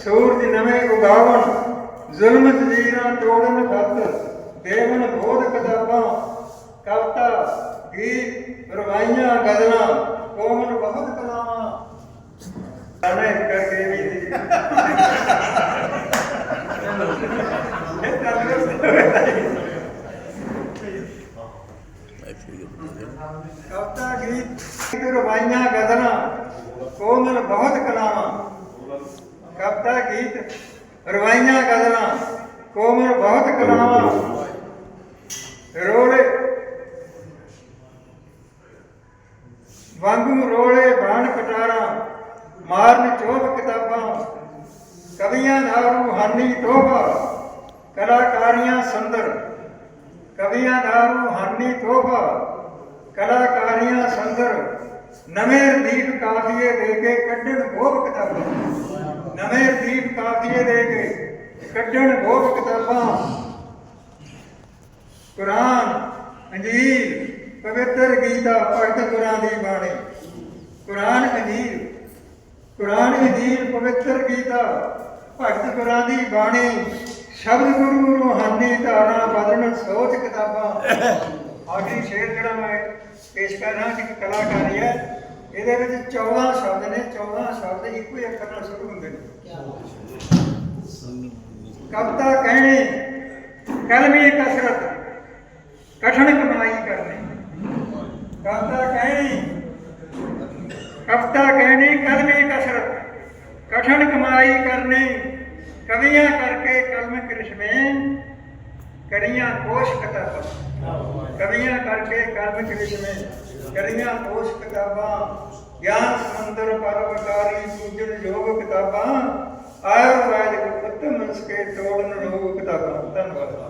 ਸੂਰਜ ਨਵੇਂ ਉਗਾਵਣ, ਜ਼ੁਲਮ ਜਜ਼ੀਰਾਂ ਤੋੜਨ ਖਤ, ਦੇਵਨ ਬੋਧ ਕਿਤਾਬਾਂ, ਕਵਤਾ, ਗੀਤ ਰਵਾਈਆਂ ਗਜ਼ਲਾਂ ਕੋਮਨ ਬਹੁਤ ਕਲਾਵਾਂ। ਸਾਨੇ ਕਰਕੇ ਵੀ ਕਵਤਾ, ਗੀਤ ਰਵਾਈਆਂ ਗਜ਼ਲਾਂ, ਕੋਮਲ ਬਹੁਤ ਕਲਾਵਾਂ। ਕਵਤਾ ਗੀਤ ਰਵਾਈਆਂ ਗਜ਼ਲਾਂ ਕੋਮਲ ਬਹੁਤ ਕਲਾਵਾਂ ਰੋਲੇ ਵਾਂਗੂ ਰੋਲੇ ਬਾਣ ਕਟਾਰਾਂ ਮਾਰਨ ਚੋਭ ਕਿਤਾਬਾਂ ਕਵੀਆਂ ਦਾ ਰੂਹਾਨੀ ਤੋਹਫਾ ਕਲਾਕਾਰੀਆਂ ਸੰਦਰ ਕਵੀਆਂ ਦਾ ਰੂਹਾਨੀ ਤੋਹਫਾ ਕਲਾਕਾਰੀਆਂ ਸੰਦਰ ਨਵੇਂ ਦੀਪ ਕਾਫੀਏ ਦੇ ਕੇ ਕੱਢਣ ਗੋਬ ਕਿਤਾਬਾਂ ਨਵੇਂ ਦੀਪ ਦੇ ਕੇ ਕੱਢਣ ਗੋਬ ਕਿਤਾਬਾਂ। ਕੁਰਾਨ ਅੰਜੀਲ ਪਵਿੱਤਰ ਗੀਤਾ, ਭਗਤ ਗੁਰਾਂ ਦੀ ਬਾਣੀ। ਕੁਰਾਨ ਅੰਜੀਲ ਕੁਰਾਨ ਅੰਜੀਲ ਪਵਿੱਤਰ ਗੀਤਾ, ਭਗਤ ਗੁਰਾਂ ਦੀ ਬਾਣੀ, ਸ਼ਬਦ ਗੁਰੂ ਰੋਹਾਨੀ ਧਾਰਾ ਬਦਲਣ ਸੋਚ, ਕਿਤਾਬਾਂ। ਆਖਰੀ ਸ਼ੇਰ ਜਿਹੜਾ ਮੈਂ ਪੇਸ਼ ਕਰ ਰਿਹਾ ਕਿ ਕਲਾਕਾਰੀ ਹੈ ਇਹਦੇ ਵਿੱਚ 14 ਸ਼ਬਦ ਨੇ 14 ਸ਼ਬਦ ਇੱਕੋ ਹੀ ਅੱਖਰ ਨਾਲ ਸ਼ੁਰੂ ਹੁੰਦੇ ਨੇ। ਕਵਤਾ ਕਹਿਣੀ ਕਲਮੀ ਕਸਰਤ ਕਠਨ ਕਮਾਈ ਕਰਨੀ ਕਵਤਾ ਕਹਿਣੀ ਕਵਤਾ ਕਹਿਣੀ ਕਲਮੀ ਕਸਰਤ ਕਠਨ ਕਮਾਈ ਕਰਨੀ ਕਵੀਆਂ ਕਰਕੇ ਕਲਮ ਕ੍ਰਿਸ਼ਮੇ ਕਰੀਆਂ ਕੋਸ਼ ਕਿਤਾਬਾਂ ਕਵੀਆਂ ਕਰਕੇ ਕਲਮ ਕ੍ਰਿਸ਼ਮੇ ਕਰੀਆਂ ਕੋਸ਼ ਕਿਤਾਬਾਂ ਗਿਆਨ ਸਮੁੰਦਰ ਪਰਵਕਾਰੀ ਪੂਜਨ ਯੋਗ ਕਿਤਾਬਾਂ ਆਯੁਰਵੈਦ ਗੁਪਤ ਮਨਸ ਤੋੜਨ ਰੋਗ ਕਿਤਾਬਾਂ ਧੰਨਵਾਦ।